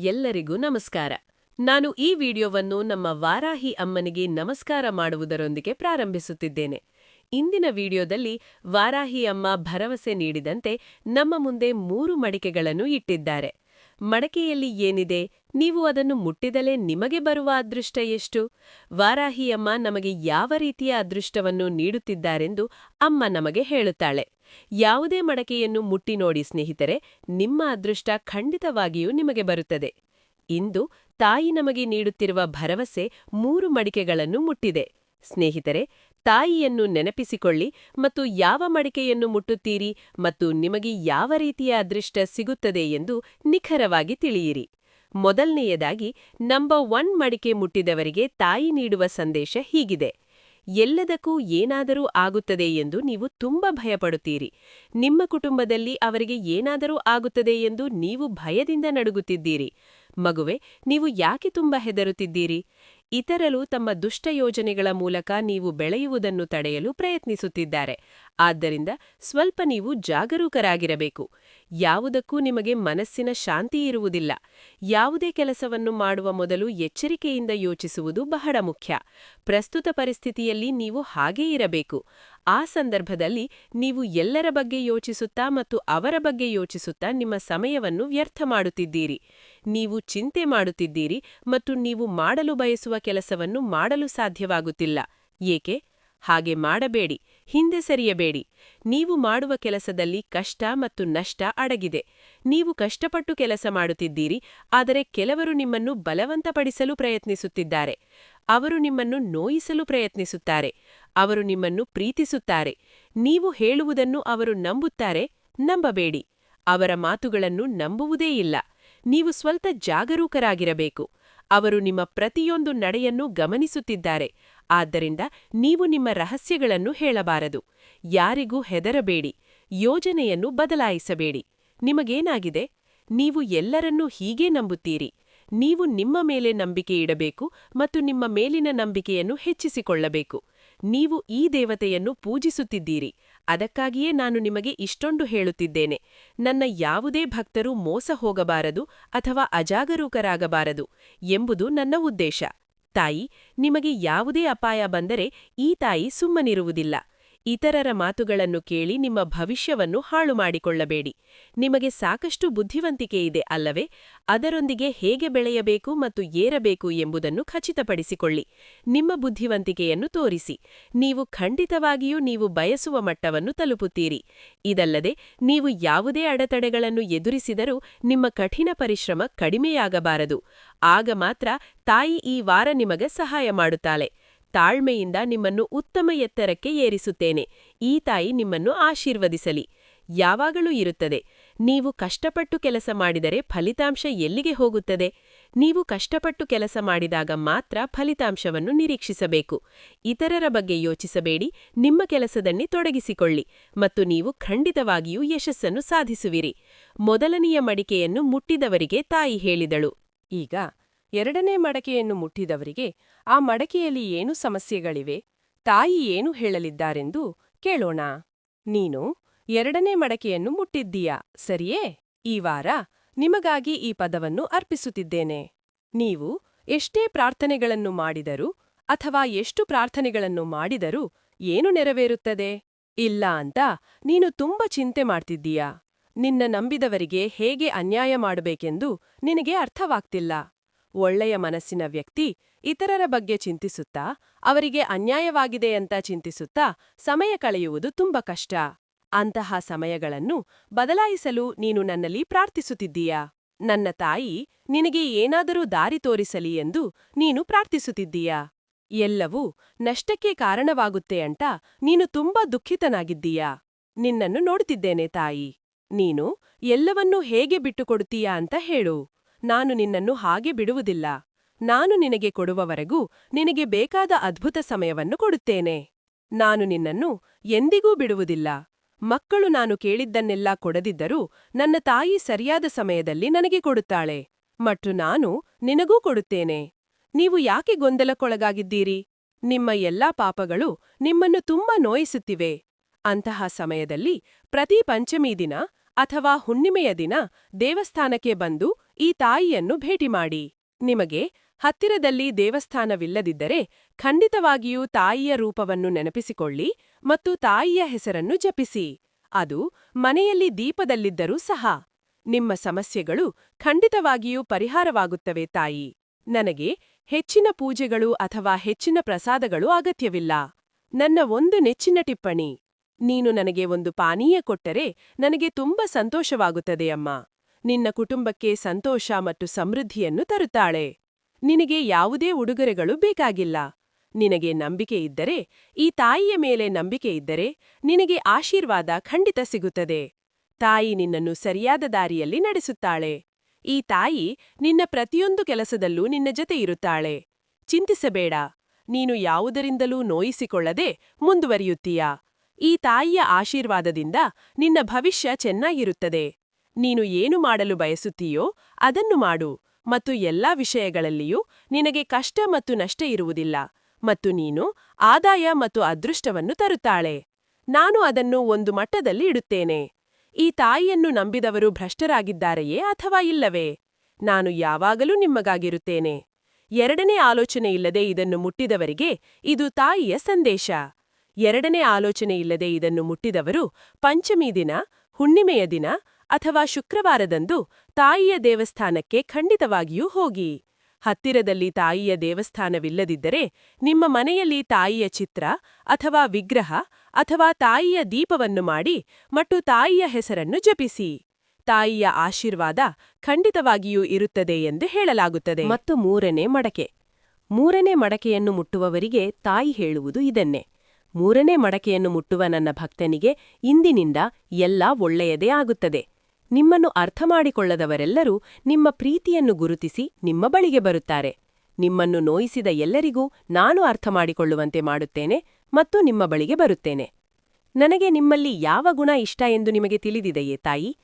ಎಲ್ಲರಿಗೂ ನಮಸ್ಕಾರ. ನಾನು ಈ ವಿಡಿಯೋವನ್ನು ನಮ್ಮ ವಾರಾಹಿ ಅಮ್ಮನಿಗೆ ನಮಸ್ಕಾರ ಮಾಡುವುದರೊಂದಿಗೆ ಪ್ರಾರಂಭಿಸುತ್ತಿದ್ದೇನೆ. ಇಂದಿನ ವಿಡಿಯೋದಲ್ಲಿ ವಾರಾಹಿ ಅಮ್ಮ ಭರವಸೆ ನೀಡಿದಂತೆ ನಮ್ಮ ಮುಂದೆ ಮೂರು ಮಡಿಕೆಗಳನ್ನು ಇಟ್ಟಿದ್ದಾರೆ. ಮಡಕೆಯಲ್ಲಿ ಏನಿದೆ? ನೀವು ಅದನ್ನು ಮುಟ್ಟಿದಲೇ ನಿಮಗೆ ಬರುವ ಅದೃಷ್ಟ ಎಷ್ಟು? ವಾರಾಹಿಯಮ್ಮ ನಮಗೆ ಯಾವ ರೀತಿಯ ಅದೃಷ್ಟವನ್ನು ನೀಡುತ್ತಿದ್ದಾರೆಂದು ಅಮ್ಮ ನಮಗೆ ಹೇಳುತ್ತಾಳೆ. ಯಾವುದೇ ಮಡಕೆಯನ್ನು ಮುಟ್ಟಿ ನೋಡಿ ಸ್ನೇಹಿತರೆ, ನಿಮ್ಮ ಅದೃಷ್ಟ ಖಂಡಿತವಾಗಿಯೂ ನಿಮಗೆ ಬರುತ್ತದೆ. ಇಂದು ತಾಯಿ ನಮಗೆ ನೀಡುತ್ತಿರುವ ಭರವಸೆ ಮೂರು ಮಡಿಕೆಗಳನ್ನು ಮುಟ್ಟಿದೆ. ಸ್ನೇಹಿತರೆ, ತಾಯಿಯನ್ನು ನೆನಪಿಸಿಕೊಳ್ಳಿ ಮತ್ತು ಯಾವ ಮಡಿಕೆಯನ್ನು ಮುಟ್ಟುತ್ತೀರಿ ಮತ್ತು ನಿಮಗೆ ಯಾವ ರೀತಿಯ ಅದೃಷ್ಟ ಸಿಗುತ್ತದೆ ಎಂದು ನಿಖರವಾಗಿ ತಿಳಿಯಿರಿ. ಮೊದಲನೆಯದಾಗಿ, ನಂಬರ್ ಒನ್ ಮಡಿಕೆ ಮುಟ್ಟಿದವರಿಗೆ ತಾಯಿ ನೀಡುವ ಸಂದೇಶ ಹೀಗಿದೆ. ಎಲ್ಲದಕ್ಕೂ ಏನಾದರೂ ಆಗುತ್ತದೆ ಎಂದು ನೀವು ತುಂಬ ಭಯಪಡುತ್ತೀರಿ. ನಿಮ್ಮ ಕುಟುಂಬದಲ್ಲಿ ಅವರಿಗೆ ಏನಾದರೂ ಆಗುತ್ತದೆ ಎಂದು ನೀವು ಭಯದಿಂದ ನಡುಗುತ್ತಿದ್ದೀರಿ. ಮಗುವೆ, ನೀವು ಯಾಕೆ ತುಂಬ ಹೆದರುತ್ತಿದ್ದೀರಿ? ಇತರರು ತಮ್ಮ ದುಷ್ಟ ಯೋಜನೆಗಳ ಮೂಲಕ ನೀವು ಬೆಳೆಯುವುದನ್ನು ತಡೆಯಲು ಪ್ರಯತ್ನಿಸುತ್ತಿದ್ದಾರೆ. ಆದ್ದರಿಂದ ಸ್ವಲ್ಪ ನೀವು ಜಾಗರೂಕರಾಗಿರಬೇಕು. ಯಾವುದಕ್ಕೂ ನಿಮಗೆ ಮನಸ್ಸಿನ ಶಾಂತಿ ಇರುವುದಿಲ್ಲ. ಯಾವುದೇ ಕೆಲಸವನ್ನು ಮಾಡುವ ಮೊದಲು ಎಚ್ಚರಿಕೆಯಿಂದ ಯೋಚಿಸುವುದು ಬಹಳ ಮುಖ್ಯ. ಪ್ರಸ್ತುತ ಪರಿಸ್ಥಿತಿಯಲ್ಲಿ ನೀವು ಹಾಗೇ ಇರಬೇಕು. ಆ ಸಂದರ್ಭದಲ್ಲಿ ನೀವು ಎಲ್ಲರ ಬಗ್ಗೆ ಯೋಚಿಸುತ್ತಾ ಮತ್ತು ಅವರ ಬಗ್ಗೆ ಯೋಚಿಸುತ್ತಾ ನಿಮ್ಮ ಸಮಯವನ್ನು ವ್ಯರ್ಥ ಮಾಡುತ್ತಿದ್ದೀರಿ. ನೀವು ಚಿಂತೆ ಮಾಡುತ್ತಿದ್ದೀರಿ ಮತ್ತು ನೀವು ಮಾಡಲು ಬಯಸುವ ಕೆಲಸವನ್ನು ಮಾಡಲು ಸಾಧ್ಯವಾಗುತ್ತಿಲ್ಲ. ಏಕೆ? ಹಾಗೆ ಮಾಡಬೇಡಿ, ಹಿಂದೆ ಸರಿಯಬೇಡಿ. ನೀವು ಮಾಡುವ ಕೆಲಸದಲ್ಲಿ ಕಷ್ಟ ಮತ್ತು ನಷ್ಟ ಅಡಗಿದೆ. ನೀವು ಕಷ್ಟಪಟ್ಟು ಕೆಲಸ ಮಾಡುತ್ತಿದ್ದೀರಿ, ಆದರೆ ಕೆಲವರು ನಿಮ್ಮನ್ನು ಬಲವಂತಪಡಿಸಲು ಪ್ರಯತ್ನಿಸುತ್ತಿದ್ದಾರೆ. ಅವರು ನಿಮ್ಮನ್ನು ನೋಯಿಸಲು ಪ್ರಯತ್ನಿಸುತ್ತಾರೆ. ಅವರು ನಿಮ್ಮನ್ನು ಪ್ರೀತಿಸುತ್ತಾರೆ. ನೀವು ಹೇಳುವುದನ್ನು ಅವರು ನಂಬುತ್ತಾರೆ, ನಂಬಬೇಡಿ. ಅವರ ಮಾತುಗಳನ್ನು ನಂಬುವುದೇ ಇಲ್ಲ. ನೀವು ಸ್ವಲ್ಪ ಜಾಗರೂಕರಾಗಿರಬೇಕು. ಅವರು ನಿಮ್ಮ ಪ್ರತಿಯೊಂದು ನಡೆಯನ್ನು ಗಮನಿಸುತ್ತಿದ್ದಾರೆ. ಆದ್ದರಿಂದ ನೀವು ನಿಮ್ಮ ರಹಸ್ಯಗಳನ್ನು ಹೇಳಬಾರದು. ಯಾರಿಗೂ ಹೆದರಬೇಡಿ. ಯೋಜನೆಯನ್ನು ಬದಲಾಯಿಸಬೇಡಿ. ನಿಮಗೇನಾಗಿದೆ? ನೀವು ಎಲ್ಲರನ್ನೂ ಹೀಗೇ ನಂಬುತ್ತೀರಿ. ನೀವು ನಿಮ್ಮ ಮೇಲೆ ನಂಬಿಕೆ ಇಡಬೇಕು ಮತ್ತು ನಿಮ್ಮ ಮೇಲಿನ ನಂಬಿಕೆಯನ್ನು ಹೆಚ್ಚಿಸಿಕೊಳ್ಳಬೇಕು. ನೀವು ಈ ದೇವತೆಯನ್ನು ಪೂಜಿಸುತ್ತಿದ್ದೀರಿ. ಅದಕ್ಕಾಗಿಯೇ ನಾನು ನಿಮಗೆ ಇಷ್ಟೊಂದು ಹೇಳುತ್ತಿದ್ದೇನೆ. ನನ್ನ ಯಾವುದೇ ಭಕ್ತರು ಮೋಸ ಹೋಗಬಾರದು ಅಥವಾ ಅಜಾಗರೂಕರಾಗಬಾರದು ಎಂಬುದು ನನ್ನ ಉದ್ದೇಶ. ತಾಯಿ, ನಿಮಗೆ ಯಾವುದೇ ಅಪಾಯ ಬಂದರೆ ಈ ತಾಯಿ ಸುಮ್ಮನಿರುವುದಿಲ್ಲ. ಇತರರ ಮಾತುಗಳನ್ನು ಕೇಳಿ ನಿಮ್ಮ ಭವಿಷ್ಯವನ್ನು ಹಾಳು ಮಾಡಿಕೊಳ್ಳಬೇಡಿ. ನಿಮಗೆ ಸಾಕಷ್ಟು ಬುದ್ಧಿವಂತಿಕೆ ಇದೆ ಅಲ್ಲವೇ? ಅದರೊಂದಿಗೆ ಹೇಗೆ ಬೆಳೆಯಬೇಕು ಮತ್ತು ಏರಬೇಕು ಎಂಬುದನ್ನು ಖಚಿತಪಡಿಸಿಕೊಳ್ಳಿ. ನಿಮ್ಮ ಬುದ್ಧಿವಂತಿಕೆಯನ್ನು ತೋರಿಸಿ. ನೀವು ಖಂಡಿತವಾಗಿಯೂ ನೀವು ಬಯಸುವ ಮಟ್ಟವನ್ನು ತಲುಪುತ್ತೀರಿ. ಇದಲ್ಲದೆ, ನೀವು ಯಾವುದೇ ಅಡೆತಡೆಗಳನ್ನು ಎದುರಿಸಿದರೂ ನಿಮ್ಮ ಕಠಿಣ ಪರಿಶ್ರಮ ಕಡಿಮೆಯಾಗಬಾರದು. ಆಗ ಮಾತ್ರ ತಾಯಿ ಈ ವಾರ ನಿಮಗೆ ಸಹಾಯ ಮಾಡುತ್ತಾಳೆ. ತಾಳ್ಮೆಯಿಂದ ನಿಮ್ಮನ್ನು ಉತ್ತಮ ಎತ್ತರಕ್ಕೆ ಏರಿಸುತ್ತೇನೆ. ಈ ತಾಯಿ ನಿಮ್ಮನ್ನು ಆಶೀರ್ವದಿಸಲಿ. ಯಾವಾಗಲೂ ಇರುತ್ತದೆ. ನೀವು ಕಷ್ಟಪಟ್ಟು ಕೆಲಸ ಮಾಡಿದರೆ ಫಲಿತಾಂಶ ಎಲ್ಲಿಗೆ ಹೋಗುತ್ತದೆ? ನೀವು ಕಷ್ಟಪಟ್ಟು ಕೆಲಸ ಮಾಡಿದಾಗ ಮಾತ್ರ ಫಲಿತಾಂಶವನ್ನು ನಿರೀಕ್ಷಿಸಬೇಕು. ಇತರರ ಬಗ್ಗೆ ಯೋಚಿಸಬೇಡಿ. ನಿಮ್ಮ ಕೆಲಸದಲ್ಲಿ ತೊಡಗಿಸಿಕೊಳ್ಳಿ ಮತ್ತು ನೀವು ಖಂಡಿತವಾಗಿಯೂ ಯಶಸ್ಸನ್ನು ಸಾಧಿಸುವಿರಿ. ಮೊದಲನೆಯ ಮಡಿಕೆಯನ್ನು ಮುಟ್ಟಿದವರಿಗೆ ತಾಯಿ ಹೇಳಿದಳು. ಈಗ ಎರಡನೇ ಮಡಕೆಯನ್ನು ಮುಟ್ಟಿದವರಿಗೆ ಆ ಮಡಕೆಯಲ್ಲಿ ಏನು ಸಮಸ್ಯೆಗಳಿವೆ, ತಾಯಿ ಏನು ಹೇಳಲಿದ್ದಾರೆಂದು ಕೇಳೋಣ. ನೀನು ಎರಡನೇ ಮಡಕೆಯನ್ನು ಮುಟ್ಟಿದ್ದೀಯ, ಸರಿಯೇ? ಈ ವಾರ ನಿಮಗಾಗಿ ಈ ಪದವನ್ನು ಅರ್ಪಿಸುತ್ತಿದ್ದೇನೆ. ನೀವು ಎಷ್ಟೇ ಪ್ರಾರ್ಥನೆಗಳನ್ನು ಮಾಡಿದರೂ ಅಥವಾ ಎಷ್ಟು ಪ್ರಾರ್ಥನೆಗಳನ್ನು ಮಾಡಿದರೂ ಏನು ನೆರವೇರುತ್ತದೆ? ಇಲ್ಲ ಅಂತ ನೀನು ತುಂಬ ಚಿಂತೆ ಮಾಡ್ತಿದ್ದೀಯಾ? ನಿನ್ನ ನಂಬಿದವರಿಗೆ ಹೇಗೆ ಅನ್ಯಾಯ ಮಾಡಬೇಕೆಂದು ನಿನಗೆ ಅರ್ಥವಾಗ್ತಿಲ್ಲ. ಒಳ್ಳೆಯ ಮನಸ್ಸಿನ ವ್ಯಕ್ತಿ ಇತರರ ಬಗ್ಗೆ ಚಿಂತಿಸುತ್ತಾ, ಅವರಿಗೆ ಅನ್ಯಾಯವಾಗಿದೆ ಅಂತ ಚಿಂತಿಸುತ್ತಾ ಸಮಯ ಕಳೆಯುವುದು ತುಂಬ ಕಷ್ಟ. ಅಂತಹ ಸಮಯಗಳನ್ನು ಬದಲಾಯಿಸಲು ನೀನು ನನ್ನಲ್ಲಿ ಪ್ರಾರ್ಥಿಸುತ್ತಿದ್ದೀಯಾ. ನನ್ನ ತಾಯಿ ನಿನಗೆ ಏನಾದರೂ ದಾರಿ ತೋರಿಸಲಿ ಎಂದು ನೀನು ಪ್ರಾರ್ಥಿಸುತ್ತಿದ್ದೀಯಾ. ಎಲ್ಲವೂ ನಷ್ಟಕ್ಕೆ ಕಾರಣವಾಗುತ್ತೆ ಅಂತ ನೀನು ತುಂಬಾ ದುಃಖಿತನಾಗಿದ್ದೀಯಾ. ನಿನ್ನನ್ನು ನೋಡುತ್ತಿದ್ದೇನೆ ತಾಯಿ. ನೀನು ಎಲ್ಲವನ್ನೂ ಹೇಗೆ ಬಿಟ್ಟುಕೊಡುತ್ತೀಯಾ ಅಂತ ಹೇಳು. ನಾನು ನಿನ್ನನ್ನು ಹಾಗೆ ಬಿಡುವುದಿಲ್ಲ. ನಾನು ನಿನಗೆ ಕೊಡುವವರೆಗೂ ನಿನಗೆ ಬೇಕಾದ ಅದ್ಭುತ ಸಮಯವನ್ನು ಕೊಡುತ್ತೇನೆ. ನಾನು ನಿನ್ನನ್ನು ಎಂದಿಗೂ ಬಿಡುವುದಿಲ್ಲ. ಮಕ್ಕಳು ನಾನು ಕೇಳಿದ್ದನ್ನೆಲ್ಲ ಕೊಡದಿದ್ದರೂ ನನ್ನ ತಾಯಿ ಸರಿಯಾದ ಸಮಯದಲ್ಲಿ ನನಗೆ ಕೊಡುತ್ತಾಳೆ. ಮತ್ತು ನಾನು ನಿನಗೂ ಕೊಡುತ್ತೇನೆ. ನೀವು ಯಾಕೆ ಗೊಂದಲಕ್ಕೊಳಗಾಗಿದ್ದೀರಿ? ನಿಮ್ಮ ಎಲ್ಲಾ ಪಾಪಗಳು ನಿಮ್ಮನ್ನು ತುಂಬಾ ನೋಯಿಸುತ್ತಿವೆ. ಅಂತಹ ಸಮಯದಲ್ಲಿ ಪ್ರತಿ ಪಂಚಮಿ ದಿನ ಅಥವಾ ಹುಣ್ಣಿಮೆಯ ದಿನ ದೇವಸ್ಥಾನಕ್ಕೆ ಬಂದು ಈ ತಾಯಿಯನ್ನು ಭೇಟಿ ಮಾಡಿ. ನಿಮಗೆ ಹತ್ತಿರದಲ್ಲಿ ದೇವಸ್ಥಾನವಿಲ್ಲದಿದ್ದರೆ ಖಂಡಿತವಾಗಿಯೂ ತಾಯಿಯ ರೂಪವನ್ನು ನೆನಪಿಸಿಕೊಳ್ಳಿ ಮತ್ತು ತಾಯಿಯ ಹೆಸರನ್ನು ಜಪಿಸಿ. ಅದು ಮನೆಯಲ್ಲಿ ದೀಪದಲ್ಲಿದ್ದರೂ ಸಹ ನಿಮ್ಮ ಸಮಸ್ಯೆಗಳು ಖಂಡಿತವಾಗಿಯೂ ಪರಿಹಾರವಾಗುತ್ತವೆ ತಾಯಿ. ನನಗೆ ಹೆಚ್ಚಿನ ಪೂಜೆಗಳು ಅಥವಾ ಹೆಚ್ಚಿನ ಪ್ರಸಾದಗಳು ಅಗತ್ಯವಿಲ್ಲ. ನನ್ನ ಒಂದು ನೆಚ್ಚಿನ ಟಿಪ್ಪಣಿ. ನೀನು ನನಗೆ ಒಂದು ಪಾನೀಯ ಕೊಟ್ಟರೆ ನನಗೆ ತುಂಬ ಸಂತೋಷವಾಗುತ್ತದೆ ಅಮ್ಮ. ನಿನ್ನ ಕುಟುಂಬಕ್ಕೆ ಸಂತೋಷ ಮತ್ತು ಸಮೃದ್ಧಿಯನ್ನು ತರುತ್ತಾಳೆ. ನಿನಗೆ ಯಾವುದೇ ಉಡುಗೊರೆಗಳು ಬೇಕಾಗಿಲ್ಲ. ನಿನಗೆ ನಂಬಿಕೆ ಇದ್ದರೆ, ಈ ತಾಯಿಯ ಮೇಲೆ ನಂಬಿಕೆ ಇದ್ದರೆ, ನಿನಗೆ ಆಶೀರ್ವಾದ ಖಂಡಿತ ಸಿಗುತ್ತದೆ. ತಾಯಿ ನಿನ್ನನ್ನು ಸರಿಯಾದ ದಾರಿಯಲ್ಲಿ ನಡೆಸುತ್ತಾಳೆ. ಈ ತಾಯಿ ನಿನ್ನ ಪ್ರತಿಯೊಂದು ಕೆಲಸದಲ್ಲೂ ನಿನ್ನ ಜತೆ ಇರುತ್ತಾಳೆ. ಚಿಂತಿಸಬೇಡ. ನೀನು ಯಾವುದರಿಂದಲೂ ನೋಯಿಸಿಕೊಳ್ಳದೆ ಮುಂದುವರಿಯುತ್ತೀಯಾ. ಈ ತಾಯಿಯ ಆಶೀರ್ವಾದದಿಂದ ನಿನ್ನ ಭವಿಷ್ಯ ಚೆನ್ನಾಗಿರುತ್ತದೆ. ನೀನು ಏನು ಮಾಡಲು ಬಯಸುತ್ತೀಯೋ ಅದನ್ನು ಮಾಡು ಮತ್ತು ಎಲ್ಲಾ ವಿಷಯಗಳಲ್ಲಿಯೂ ನಿನಗೆ ಕಷ್ಟ ಮತ್ತು ನಷ್ಟ ಇರುವುದಿಲ್ಲ ಮತ್ತು ನೀನು ಆದಾಯ ಮತ್ತು ಅದೃಷ್ಟವನ್ನು ತರುತ್ತಾಳೆ. ನಾನು ಅದನ್ನು ಒಂದು ಮಟ್ಟದಲ್ಲಿ ಇಡುತ್ತೇನೆ. ಈ ತಾಯಿಯನ್ನು ನಂಬಿದವರು ಭ್ರಷ್ಟರಾಗಿದ್ದಾರೆಯೇ ಅಥವಾ ಇಲ್ಲವೇ? ನಾನು ಯಾವಾಗಲೂ ನಿಮ್ಮಗಾಗಿರುತ್ತೇನೆ. ಎರಡನೇ ಆಲೋಚನೆ ಇಲ್ಲದೆ ಇದನ್ನು ಮುಟ್ಟಿದವರಿಗೆ ಇದು ತಾಯಿಯ ಸಂದೇಶ. ಎರಡನೇ ಆಲೋಚನೆ ಇಲ್ಲದೆ ಇದನ್ನು ಮುಟ್ಟಿದವರು ಪಂಚಮಿ ದಿನ, ಹುಣ್ಣಿಮೆಯ ದಿನ ಅಥವಾ ಶುಕ್ರವಾರದಂದು ತಾಯಿಯ ದೇವಸ್ಥಾನಕ್ಕೆ ಖಂಡಿತವಾಗಿಯೂ ಹೋಗಿ. ಹತ್ತಿರದಲ್ಲಿ ತಾಯಿಯ ದೇವಸ್ಥಾನವಿಲ್ಲದಿದ್ದರೆ ನಿಮ್ಮ ಮನೆಯಲ್ಲಿ ತಾಯಿಯ ಚಿತ್ರ ಅಥವಾ ವಿಗ್ರಹ ಅಥವಾ ತಾಯಿಯ ದೀಪವನ್ನು ಮಾಡಿ ಮತ್ತು ತಾಯಿಯ ಹೆಸರನ್ನು ಜಪಿಸಿ. ತಾಯಿಯ ಆಶೀರ್ವಾದ ಖಂಡಿತವಾಗಿಯೂ ಇರುತ್ತದೆ ಎಂದು ಹೇಳಲಾಗುತ್ತದೆ. ಮತ್ತು ಮೂರನೇ ಮಡಕೆ. ಮೂರನೇ ಮಡಕೆಯನ್ನು ಮುಟ್ಟುವವರಿಗೆ ತಾಯಿ ಹೇಳುವುದು ಇದನ್ನೇ. ಮೂರನೇ ಮಡಕೆಯನ್ನು ಮುಟ್ಟುವ ನನ್ನ ಭಕ್ತನಿಗೆ ಇಂದಿನಿಂದ ಎಲ್ಲ ಒಳ್ಳೆಯದೇ ಆಗುತ್ತದೆ. ನಿಮ್ಮನ್ನು ಅರ್ಥಮಾಡಿಕೊಳ್ಳದವರೆಲ್ಲರೂ ನಿಮ್ಮ ಪ್ರೀತಿಯನ್ನು ಗುರುತಿಸಿ ನಿಮ್ಮ ಬಳಿಗೆ ಬರುತ್ತಾರೆ. ನಿಮ್ಮನ್ನು ನೋಯಿಸಿದ ಎಲ್ಲರಿಗೂ ನಾನು ಅರ್ಥಮಾಡಿಕೊಳ್ಳುವಂತೆ ಮಾಡುತ್ತೇನೆ ಮತ್ತು ನಿಮ್ಮ ಬಳಿಗೆ ಬರುತ್ತೇನೆ. ನನಗೆ ನಿಮ್ಮಲ್ಲಿ ಯಾವ ಗುಣ ಇಷ್ಟ ಎಂದು ನಿಮಗೆ ತಿಳಿದಿದೆಯೇ ತಾಯಿ?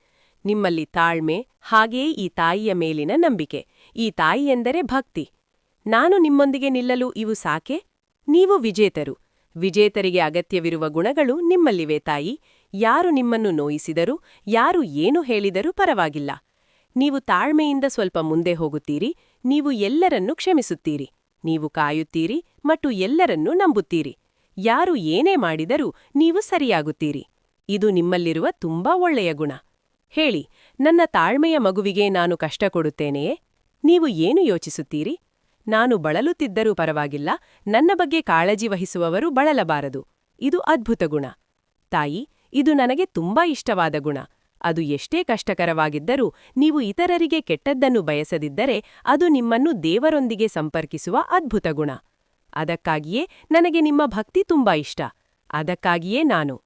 ನಿಮ್ಮಲ್ಲಿ ತಾಳ್ಮೆ, ಹಾಗೆಯೇ ಈ ತಾಯಿಯ ಮೇಲಿನ ನಂಬಿಕೆ. ಈ ತಾಯಿಯೆಂದರೆ ಭಕ್ತಿ. ನಾನು ನಿಮ್ಮೊಂದಿಗೆ ನಿಲ್ಲಲು ಇವು ಸಾಕೆ? ನೀವು ವಿಜೇತರು. ವಿಜೇತರಿಗೆ ಅಗತ್ಯವಿರುವ ಗುಣಗಳು ನಿಮ್ಮಲ್ಲಿವೆ ತಾಯಿ. ಯಾರು ನಿಮ್ಮನ್ನು ನೋಯಿಸಿದರೂ, ಯಾರು ಏನು ಹೇಳಿದರೂ ಪರವಾಗಿಲ್ಲ. ನೀವು ತಾಳ್ಮೆಯಿಂದ ಸ್ವಲ್ಪ ಮುಂದೆ ಹೋಗುತ್ತೀರಿ, ನೀವು ಎಲ್ಲರನ್ನೂ ಕ್ಷಮಿಸುತ್ತೀರಿ. ನೀವು ಕಾಯುತ್ತೀರಿ ಮತ್ತು ಎಲ್ಲರನ್ನೂ ನಂಬುತ್ತೀರಿ. ಯಾರು ಏನೇ ಮಾಡಿದರೂ ನೀವು ಸರಿಯಾಗುತ್ತೀರಿ. ಇದು ನಿಮ್ಮಲ್ಲಿರುವ ತುಂಬಾ ಒಳ್ಳೆಯ ಗುಣ. ಹೇಳಿ, ನನ್ನ ತಾಳ್ಮೆಯ ಮಗುವಿಗೆ ನಾನು ಕಷ್ಟ ಕೊಡುತ್ತೇನೆಯೇ? ನೀವು ಏನು ಯೋಚಿಸುತ್ತೀರಿ? ನಾನು ಬಳಲುತ್ತಿದ್ದರೂ ಪರವಾಗಿಲ್ಲ, ನನ್ನ ಬಗ್ಗೆ ಕಾಳಜಿ ವಹಿಸುವವರು ಬಳಲಬಾರದು. ಇದು ಅದ್ಭುತ ಗುಣ. ತಾಯಿ ಇದು ನನಗೆ ತುಂಬಾ ಇಷ್ಟವಾದ ಗುಣ. ಅದು ಎಷ್ಟೇ ಕಷ್ಟಕರವಾಗಿದ್ದರೂ ನೀವು ಇತರರಿಗೆ ಕೆಟ್ಟದ್ದನ್ನು ಬಯಸದಿದ್ದರೆ ಅದು ನಿಮ್ಮನ್ನು ದೇವರೊಂದಿಗೆ ಸಂಪರ್ಕಿಸುವ ಅದ್ಭುತ ಗುಣ. ಅದಕ್ಕಾಗಿಯೇ ನನಗೆ ನಿಮ್ಮ ಭಕ್ತಿ ತುಂಬಾ ಇಷ್ಟ. ಅದಕ್ಕಾಗಿಯೇ ನಾನು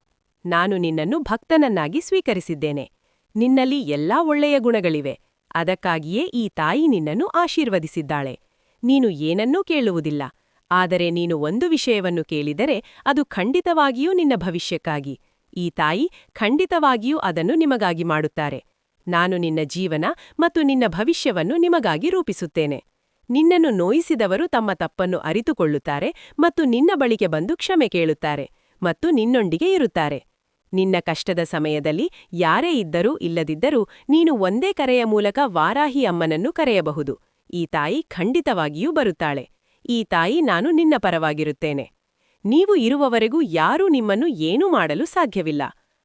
ನಾನು ನಿನ್ನನ್ನು ಭಕ್ತನನ್ನಾಗಿ ಸ್ವೀಕರಿಸಿದ್ದೇನೆ. ನಿನ್ನಲ್ಲಿ ಎಲ್ಲಾ ಒಳ್ಳೆಯ ಗುಣಗಳಿವೆ. ಅದಕ್ಕಾಗಿಯೇ ಈ ತಾಯಿ ನಿನ್ನನ್ನು ಆಶೀರ್ವದಿಸಿದ್ದಾಳೆ. ನೀನು ಏನನ್ನೂ ಕೇಳುವುದಿಲ್ಲ. ಆದರೆ ನೀನು ಒಂದು ವಿಷಯವನ್ನು ಕೇಳಿದರೆ ಅದು ಖಂಡಿತವಾಗಿಯೂ ನಿನ್ನ ಭವಿಷ್ಯಕ್ಕಾಗಿ. ಈ ತಾಯಿ ಖಂಡಿತವಾಗಿಯೂ ಅದನ್ನು ನಿಮಗಾಗಿ ಮಾಡುತ್ತಾರೆ. ನಾನು ನಿನ್ನ ಜೀವನ ಮತ್ತು ನಿನ್ನ ಭವಿಷ್ಯವನ್ನು ನಿಮಗಾಗಿ ರೂಪಿಸುತ್ತೇನೆ. ನಿನ್ನನ್ನು ನೋಯಿಸಿದವರು ತಮ್ಮ ತಪ್ಪನ್ನು ಅರಿತುಕೊಳ್ಳುತ್ತಾರೆ ಮತ್ತು ನಿನ್ನ ಬಳಿಗೆ ಬಂದು ಕ್ಷಮೆ ಕೇಳುತ್ತಾರೆ ಮತ್ತು ನಿನ್ನೊಂದಿಗೆ ಇರುತ್ತಾರೆ. ನಿನ್ನ ಕಷ್ಟದ ಸಮಯದಲ್ಲಿ ಯಾರೇ ಇದ್ದರೂ ಇಲ್ಲದಿದ್ದರೂ ನೀನು ಒಂದೇ ಕರೆಯ ಮೂಲಕ ವಾರಾಹಿ ಅಮ್ಮನನ್ನು ಕರೆಯಬಹುದು. ಈ ತಾಯಿ ಖಂಡಿತವಾಗಿಯೂ ಬರುತ್ತಾಳೆ. ಈ ತಾಯಿ ನಾನು ನಿನ್ನ ಪರವಾಗಿರುತ್ತೇನೆ. ನೀವು ಇರುವವರೆಗೂ ಯಾರೂ ನಿಮ್ಮನ್ನು ಏನೂ ಮಾಡಲು ಸಾಧ್ಯವಿಲ್ಲ.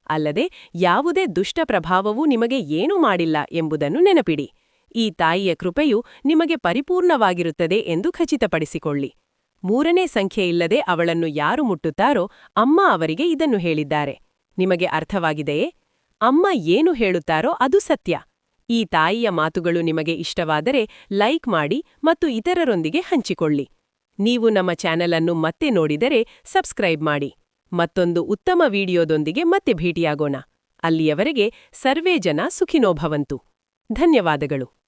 ಅಲ್ಲದೆ ಯಾವುದೇ ದುಷ್ಟ ಪ್ರಭಾವವೂ ನಿಮಗೆ ಏನೂ ಮಾಡಿಲ್ಲ ಎಂಬುದನ್ನು ನೆನಪಿಡಿ. ಈ ತಾಯಿಯ ಕೃಪೆಯು ನಿಮಗೆ ಪರಿಪೂರ್ಣವಾಗಿರುತ್ತದೆ ಎಂದು ಖಚಿತಪಡಿಸಿಕೊಳ್ಳಿ. ಮೂರನೇ ಸಂಖ್ಯೆಯಿಲ್ಲದೆ ಅವಳನ್ನು ಯಾರು ಮುಟ್ಟುತ್ತಾರೋ ಅಮ್ಮ ಅವರಿಗೆ ಇದನ್ನು ಹೇಳಿದ್ದಾರೆ. ನಿಮಗೆ ಅರ್ಥವಾಗಿದೆಯೇ? ಅಮ್ಮ ಏನು ಹೇಳುತ್ತಾರೋ ಅದು ಸತ್ಯ. ಈ ತಾಯಿಯ ಮಾತುಗಳು ನಿಮಗೆ ಇಷ್ಟವಾದರೆ ಲೈಕ್ ಮಾಡಿ ಮತ್ತು ಇತರರೊಂದಿಗೆ ಹಂಚಿಕೊಳ್ಳಿ. ನೀವು ನಮ್ಮ ಚಾನೆಲ್ ಅನ್ನು ಮತ್ತೆ ನೋಡಿದರೆ ಸಬ್ಸ್ಕ್ರೈಬ್ ಮಾಡಿ. ಮತ್ತೊಂದು ಉತ್ತಮ ವಿಡಿಯೋದೊಂದಿಗೆ ಮತ್ತೆ ಭೇಟಿಯಾಗೋಣ. ಅಲ್ಲಿಯವರೆಗೆ ಸರ್ವೇ ಜನ ಸುಖಿನೋಭವಂತು. ಧನ್ಯವಾದಗಳು.